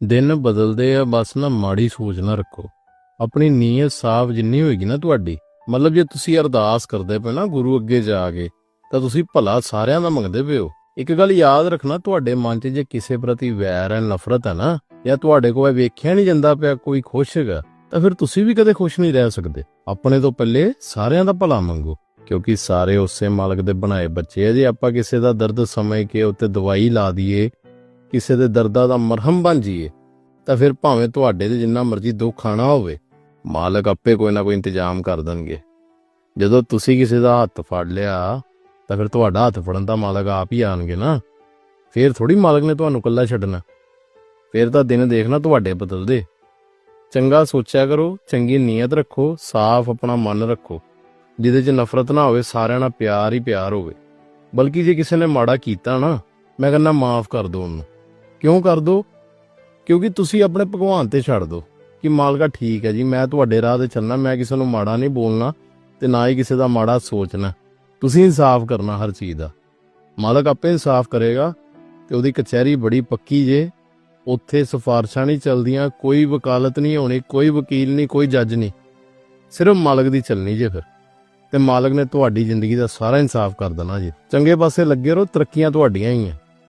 ਦਿਨ ਬਦਲਦੇ ਆ, ਬਸ ਨਾ ਮਾੜੀ ਸੋਚ ਨਾ ਰੱਖੋ। ਆਪਣੀ ਨੀਅਤ ਸਾਫ਼ ਜਿੰਨੀ ਹੋਏਗੀ ਨਾ ਤੁਹਾਡੀ, ਮਤਲਬ ਜੇ ਤੁਸੀਂ ਅਰਦਾਸ ਕਰਦੇ ਪਏ ਨਾ ਗੁਰੂ ਅੱਗੇ ਜਾ ਕੇ, ਤਾਂ ਤੁਸੀਂ ਭਲਾ ਸਾਰਿਆਂ ਦਾ ਮੰਗਦੇ ਪਏ ਹੋ। ਇੱਕ ਗੱਲ ਯਾਦ ਰੱਖਣਾ, ਤੁਹਾਡੇ ਮਨ 'ਚ ਜੇ ਕਿਸੇ ਪ੍ਰਤੀ ਵੈਰ ਹੈ, ਨਫ਼ਰਤ ਹੈ ਨਾ, ਜਾਂ ਤੁਹਾਡੇ ਕੋਲ ਵੇਖਿਆ ਨਹੀਂ ਜਾਂਦਾ ਪਿਆ ਕੋਈ ਖੁਸ਼ ਹੈਗਾ, ਤਾਂ ਫਿਰ ਤੁਸੀਂ ਵੀ ਕਦੇ ਖੁਸ਼ ਨਹੀਂ ਰਹਿ ਸਕਦੇ। ਆਪਣੇ ਤੋਂ ਪਹਿਲੇ ਸਾਰਿਆਂ ਦਾ ਭਲਾ ਮੰਗੋ, ਕਿਉਂਕਿ ਸਾਰੇ ਉਸੇ ਮਾਲਕ ਦੇ ਬਣਾਏ ਬੱਚੇ ਆ। ਜੇ ਆਪਾਂ ਕਿਸੇ ਦਾ ਦਰਦ ਸਮਝ ਕੇ ਉੱਤੇ ਦਵਾਈ ਲਾ ਦਈਏ ਕਿਸੇ ਦੇ ਦਰਦਾਂ ਦਾ ਮਰਹਮ ਬਣ ਜਾਈਏ, ਤਾਂ ਫਿਰ ਭਾਵੇਂ ਤੁਹਾਡੇ ਤੇ ਜਿੰਨਾ ਮਰਜ਼ੀ ਦੁੱਖ ਆਣਾ ਹੋਵੇ, ਮਾਲਕ ਆਪੇ ਕੋਈ ਨਾ ਕੋਈ ਇੰਤਜ਼ਾਮ ਕਰ ਦੇਣਗੇ। ਜਦੋਂ ਤੁਸੀਂ ਕਿਸੇ ਦਾ ਹੱਥ ਫੜ ਲਿਆ, ਤਾਂ ਫਿਰ ਤੁਹਾਡਾ ਹੱਥ ਫੜਨ ਦਾ ਮਾਲਕ ਆਪ ਹੀ ਆਣਗੇ ਨਾ। ਫਿਰ ਥੋੜੀ ਮਾਲਕ ਨੇ ਤੁਹਾਨੂੰ ਇਕੱਲਾ ਛੱਡਣਾ। ਫਿਰ ਤਾਂ ਦਿਨ ਦੇਖਣਾ ਤੁਹਾਡੇ ਬਦਲਦੇ ਚੰਗਾ ਸੋਚਿਆ ਕਰੋ, ਚੰਗੀ ਨੀਅਤ ਰੱਖੋ, ਸਾਫ਼ ਆਪਣਾ ਮਨ ਰੱਖੋ, ਜਿਹਦੇ 'ਚ ਨਫ਼ਰਤ ਨਾ ਹੋਵੇ, ਸਾਰਿਆਂ ਨਾਲ ਪਿਆਰ ਹੀ ਪਿਆਰ ਹੋਵੇ। ਬਲਕਿ ਜੇ ਕਿਸੇ ਨੇ ਮਾੜਾ ਕੀਤਾ ਨਾ, ਮੈਂ ਕਹਿੰਦਾ ਮਾਫ ਕਰ ਦਿਓ ਉਹਨੂੰ। ਕਿਉਂ ਕਰ ਦੋ? ਕਿਉਂਕਿ ਤੁਸੀਂ ਆਪਣੇ ਭਗਵਾਨ ਤੇ ਛੱਡ ਦੋ ਕਿ ਮਾਲਕਾ ਠੀਕ ਹੈ ਜੀ, ਮੈਂ ਤੁਹਾਡੇ ਰਾਹ ਤੇ ਚੱਲਣਾ, ਮੈਂ ਕਿਸੇ ਨੂੰ ਮਾੜਾ ਨਹੀਂ ਬੋਲਣਾ ਤੇ ਨਾ ਹੀ ਕਿਸੇ ਦਾ ਮਾੜਾ ਸੋਚਣਾ। ਤੁਸੀਂ ਇਨਸਾਫ ਕਰਨਾ ਹਰ ਚੀਜ਼ ਦਾ। ਮਾਲਕ ਆਪੇ ਇਨਸਾਫ ਕਰੇਗਾ ਤੇ ਉਹਦੀ ਕਚਹਿਰੀ ਬੜੀ ਪੱਕੀ ਜੇ। ਉੱਥੇ ਸਿਫਾਰਸ਼ਾਂ ਨਹੀਂ ਚਲਦੀਆਂ, ਕੋਈ ਵਕਾਲਤ ਨਹੀਂ ਹੋਣੀ, ਕੋਈ ਵਕੀਲ ਨਹੀਂ, ਕੋਈ ਜੱਜ ਨਹੀਂ। ਸਿਰਫ ਮਾਲਕ ਦੀ ਚੱਲਣੀ ਜੇ ਫਿਰ। ਤੇ ਮਾਲਕ ਨੇ ਤੁਹਾਡੀ ਜ਼ਿੰਦਗੀ ਦਾ ਸਾਰਾ ਇਨਸਾਫ ਕਰ ਦੇਣਾ ਜੀ। ਚੰਗੇ ਪਾਸੇ ਲੱਗੇ ਰਹੋ, ਤਰੱਕੀਆਂ ਤੁਹਾਡੀਆਂ ਹੀ ਆ।